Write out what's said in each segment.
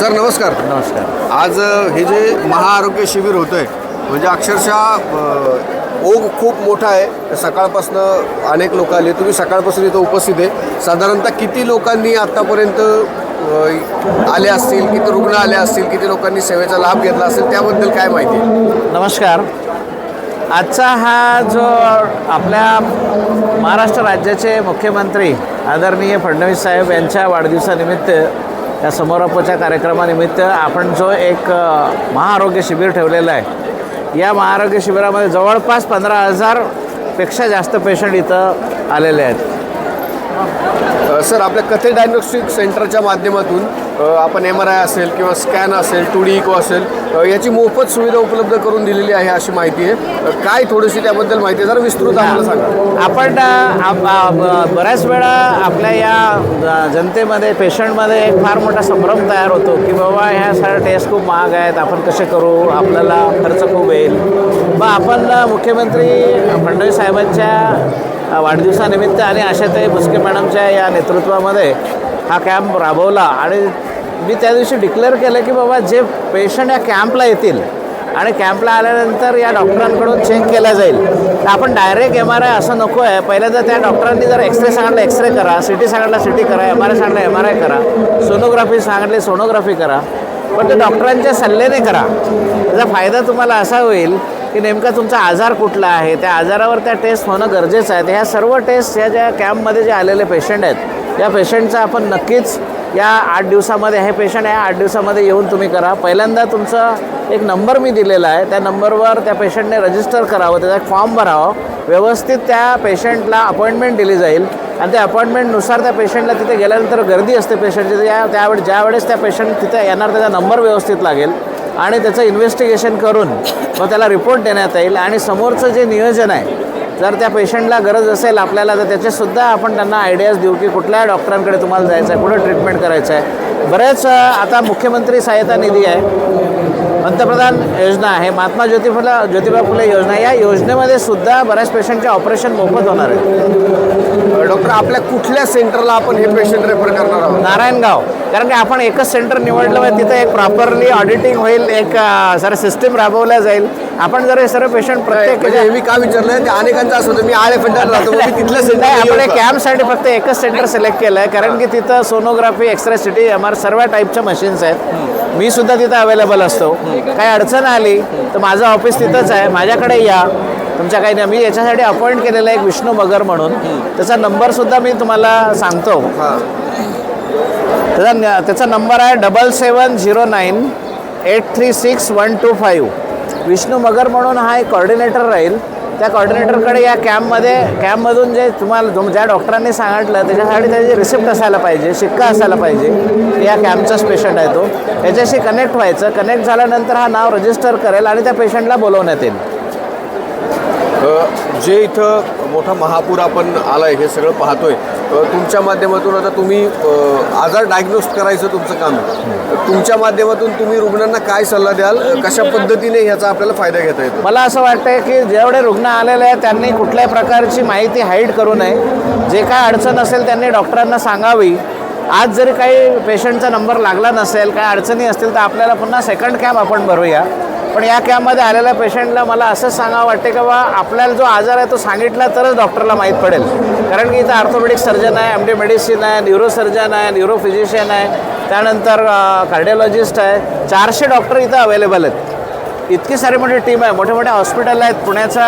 Sir नमस्कार. नमस्कार. आज अ, हे जे महाआरोग्य शिबिर होतं आहे म्हणजे अक्षरशः अ, ओघ खूप मोठा आहे. सकाळपासून अनेक लोक आले. तुम्ही सकाळपासून इथं उपस्थित आहे. साधारणतः किती लोकांनी आत्तापर्यंत अ, आले असतील? किती रुग्ण आले असतील? किती लोकांनी सेवेचा लाभ घेतला असेल? त्याबद्दल काय माहिती? आहे? नमस्कार. आजचा हा जो आपल्या महाराष्ट्र राज्याचे मुख्यमंत्री आदरणीय फडणवीस साहेब यांच्या वाढदिवसानिमित्त या समारोपाच्या कार्यक्रमानिमित्त आपण जो एक महाआरोग्य शिबिर ठेवलेलं आहे. या महाआरोग्य शिबिरामध्ये जवळपास पंधरा हजारपेक्षा जास्त पेशंट इथं आलेले आहेत. सर आपल्या कथे डायग्नोस्टिक सेंटरच्या माध्यमातून आपण एम आर आय असेल किंवा स्कॅन असेल टू डी इको असेल याची मोफत सुविधा उपलब्ध करून दिलेली आहे अशी माहिती आहे. काय थोडीशी त्याबद्दल माहिती जरा विस्तृत आम्हाला सांगा. आपण बऱ्याच वेळा आपल्या या जनतेमध्ये पेशंटमध्ये एक फार मोठा संभ्रम तयार होतो की बाबा ह्या सगळ्या टेस्ट खूप महाग आहेत आपण कसे करू? आपल्याला खर्च खूप येईल. मग आपण मुख्यमंत्री फडणवीस साहेबांच्या वाढदिवसानिमित्त आणि आशाताई बुचके मॅडमच्या या नेतृत्वामध्ये हा कॅम्प राबवला आणि मी त्या दिवशी डिक्लेअर केलं की बाबा जे पेशंट या कॅम्पला येतील आणि कॅम्पला आल्यानंतर या डॉक्टरांकडून चेक केला जाईल. तर आपण डायरेक्ट एम आर आय असं नको आहे. पहिल्यांदा त्या डॉक्टरांनी जर एक्सरे सांगितलं एक्सरे करा. सी टी सांगितलं सी टी करा. एम आर आय सांगितलं एम आर आय करा. सोनोग्राफी सांगितली सोनोग्राफी करा. पण ते डॉक्टरांच्या सल्ल्याने करा. त्याचा फायदा तुम्हाला असा होईल की नेमका तुमचा आजार कुठला आहे? त्या आजारावर त्या टेस्ट होणं गरजेचं आहे. ह्या सर्व टेस्ट ह्या ज्या कॅम्पमध्ये जे आलेले पेशंट आहेत या पेशंटचा आपण नक्कीच या आठ दिवसामध्ये हे पेशंट आहे आठ दिवसामध्ये येऊन तुम्ही करा. पहिल्यांदा तुमचा एक नंबर मी दिलेला आहे. त्या नंबरवर त्या पेशंटने रजिस्टर करावं त्याचा एक फॉर्म भरावं. व्यवस्थित त्या पेशंटला अपॉइंटमेंट दिली जाईल. आणि त्या अपॉइंटमेंटनुसार त्या पेशंटला तिथे गेल्यानंतर गर्दी असते पेशंटची त्या त्यावेळेस ज्यावेळेस त्या पेशंट तिथे येणार त्याचा नंबर व्यवस्थित लागेल. आणि त्याचं इन्व्हेस्टिगेशन करून मग त्याला रिपोर्ट देण्यात येईल. आणि समोरचं जे नियोजन आहे जर त्या पेशंटला गरज असेल आपल्याला तर त्याचेसुद्धा आपण त्यांना आयडियाज देऊ की कुठल्या डॉक्टरांकडे तुम्हाला जायचं आहे कुठं ट्रीटमेंट करायचं आहे बरेच आता मुख्यमंत्री सहायता निधी आहे. पंतप्रधान योजना आहे महात्मा ज्योती फुले ज्योतिबा फुले योजना. या योजनेमध्ये सुद्धा बऱ्याच पेशंटचे ऑपरेशन मोफत होणार आहे डॉक्टर आपल्या कुठल्या सेंटरला आपण हे पेशंट रेफर करणार आहोत? नारायणगाव. कारण की आपण एकच सेंटर निवडलं म्हणजे तिथे एक प्रॉपरली ऑडिटिंग होईल एक जरा सिस्टीम राबवल्या जाईल. आपण जर हे सर्व पेशंट प्रत्येक म्हणजे हे मी का विचारलं ते अनेकांचं असं होतं. मी आळे फंडाला राहतो नाही, आपण सेंटर कॅम्पसाठी फक्त एकच सेंटर सिलेक्ट केलं आहे कारण की तिथं sonography x-ray CT M R सर्व टाईपच्या मशीन्स आहेत. मी सुद्धा तिथं अवेलेबल असतो. काही अडचण आली तर माझं ऑफिस तिथंच आहे. माझ्याकडे या. तुमच्या काही नाही. मी याच्यासाठी अपॉइंट केलेलं आहे एक विष्णू मगर म्हणून. त्याचा नंबरसुद्धा मी तुम्हाला सांगतो. त्याचा न- त्याचा नंबर आहे double seven zero nine eight three six one two five. Vishnu Magar म्हणून हा एक कॉर्डिनेटर राहील. त्या कॉर्डिनेटरकडे या कॅम्पमध्ये कॅम्पमधून जे तुम्हाला ज्या डॉक्टरांनी सांगितलं त्याच्यासाठी त्याची रिसिप्ट असायला पाहिजे शिक्का असायला पाहिजे. की या कॅम्पचाच पेशंट आहे तो. त्याच्याशी कनेक्ट व्हायचं. कनेक्ट झाल्यानंतर हा नाव रजिस्टर करेल आणि त्या पेशंटला बोलवण्यात येईल. जे इथं मोठा महापूर आपण आलाय हे सगळं पाहतोय. तुमच्या माध्यमातून आता तुम्ही आजार डायग्नोस करायचं तुमचं काम आहे. तुमच्या माध्यमातून तुम्ही रुग्णांना काय सल्ला द्याल? कशा पद्धतीने ह्याचा आपल्याला फायदा घेता येतो? मला असं वाटतं की जेवढे रुग्ण आलेले आहेत त्यांनी कुठल्याही प्रकारची माहिती हाईड करू नये. जे काय अडचण असेल त्यांनी डॉक्टरांना सांगावी. आज जरी काही पेशंटचा नंबर लागला नसेल काय अडचणी असतील तर आपल्याला पुन्हा सेकंड कॅम्प आपण भरूया. पण या कॅम्पमध्ये आलेल्या पेशंटला मला असंच सांगावं वाटते की बा आपल्याला जो आजार आहे तो सांगितला तरच डॉक्टरला माहीत पडेल. कारण की इथं आर्थोपेडिक सर्जन आहे एम डी मेडिसिन आहे न्यूरोसर्जन आहे न्यूरो फिजिशियन आहे त्यानंतर कार्डिओलॉजिस्ट आहे. चारशे डॉक्टर इथं अवेलेबल आहेत. इतकी सारी मोठी टीम आहे. मोठे मोठे हॉस्पिटल आहेत. पुण्याचा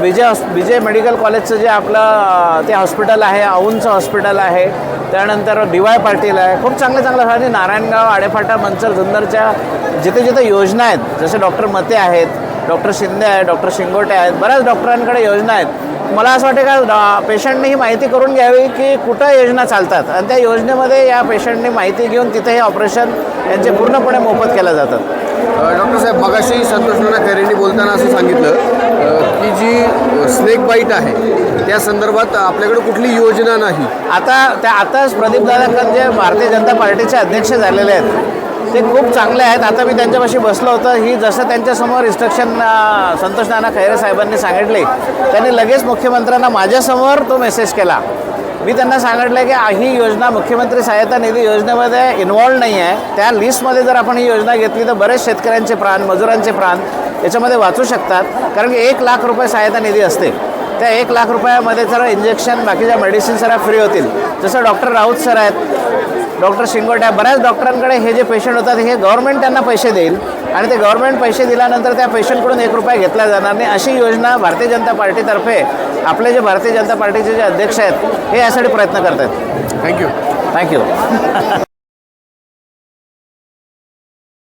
विजय हॉस् विजय मेडिकल कॉलेजचं जे आपलं ते हॉस्पिटल आहे औंचं हॉस्पिटल आहे त्यानंतर डी वाय पाटील आहे. खूप चांगलं चांगलं आणि नारायणगाव आडेफाटा मंचर जुन्नरच्या जिथे जिथे योजना आहेत जसे डॉक्टर मते आहेत डॉक्टर शिंदे आहेत डॉक्टर शिंगोटे आहेत बऱ्याच डॉक्टरांकडे योजना आहेत. मला असं वाटतं का डॉ- पेशंटने ही माहिती करून घ्यावी की कुठं योजना चालतात? आणि त्या योजनेमध्ये या पेशंटने माहिती घेऊन तिथे हे ऑपरेशन यांचे पूर्णपणे मोफत केल्या जातात डॉक्टर साहेब मगाशी संतोष नाना खैरेंनी बोलताना असं सांगितलं की जी स्नेक बाईट आहे त्या संदर्भात आपल्याकडे कुठली योजना नाही. आता त्या आताच प्रदीप दादाकर जे भारतीय जनता पार्टीचे अध्यक्ष झालेले आहेत ते खूप चांगले आहेत. आता मी त्यांच्यापाशी बसलो होतं. ही जसं त्यांच्यासमोर इन्स्ट्रक्शन संतोष नाना खैरे साहेबांनी सांगितले त्यांनी लगेच मुख्यमंत्र्यांना माझ्यासमोर तो मेसेज केला. मी त्यांना सांगितलं की ही योजना मुख्यमंत्री सहायता निधी योजनेमध्ये इन्वॉल्व नाही आहे. त्या लिस्टमध्ये जर आपण ही योजना घेतली तर बरेच शेतकऱ्यांचे प्राण मजुरांचे प्राण याच्यामध्ये वाचू शकतात. कारण की एक लाख रुपये सहायता निधी असते त्या एक लाख रुपयामध्ये जर इंजेक्शन बाकीच्या मेडिसिन सगळ्या फ्री होतील. जसं डॉक्टर राऊत सर आहेत डॉक्टर शिंगोटे आहे. बऱ्याच डॉक्टरांकडे हे जे पेशंट होतात हे गव्हर्नमेंट त्यांना पैसे देईल आणि ते गव्हर्नमेंट पैसे दिल्यानंतर त्या पेशंटकडून एक रुपया घेतला जाणार नाही. अशी योजना भारतीय जनता पार्टीतर्फे आपले जे भारतीय जनता पार्टीचे जे अध्यक्ष आहेत हे यासाठी प्रयत्न करत आहेत थँक्यू थँक्यू